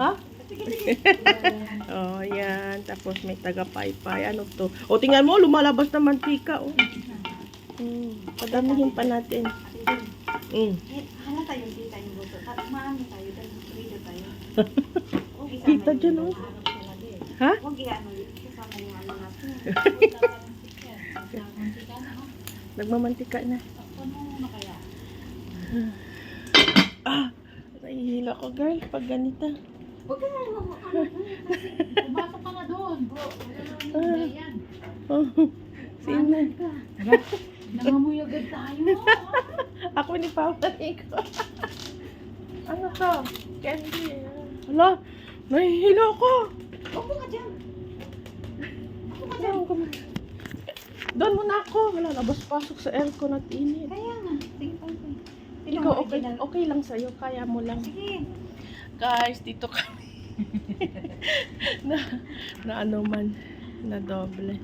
ha? oh, yan. Tapos may taga-paypay. Ano to? O, tingnan mo, lumalabas na mantika, oh. Hmm, padamihin pa natin. Hmm. Hala tayo, tita yung buto. Maano tayo, dahil video tayo. Kita dyan, oh. Ha? Huwag i-ano, isama yung ano natin. Nagmamantika na. Ano na kaya? Ah! Nahihilo ko, girl, pag ganito. Huwag ka na ano, Pumasok ka na doon, bro. Wala yung yan. Oh, sino? Nangamoy agad tayo. Ako ni Paula Nico. ano to? Candy. Hala, nahihilo ko. Upo ka dyan. Ayaw ko man. Doon muna ako. Wala, labas-pasok sa aircon at init. Kaya nga. Sige, pa. Ikaw, okay, okay lang sa'yo. Kaya mo lang. Sige. Guys, dito kami. na, na ano man. Na doble.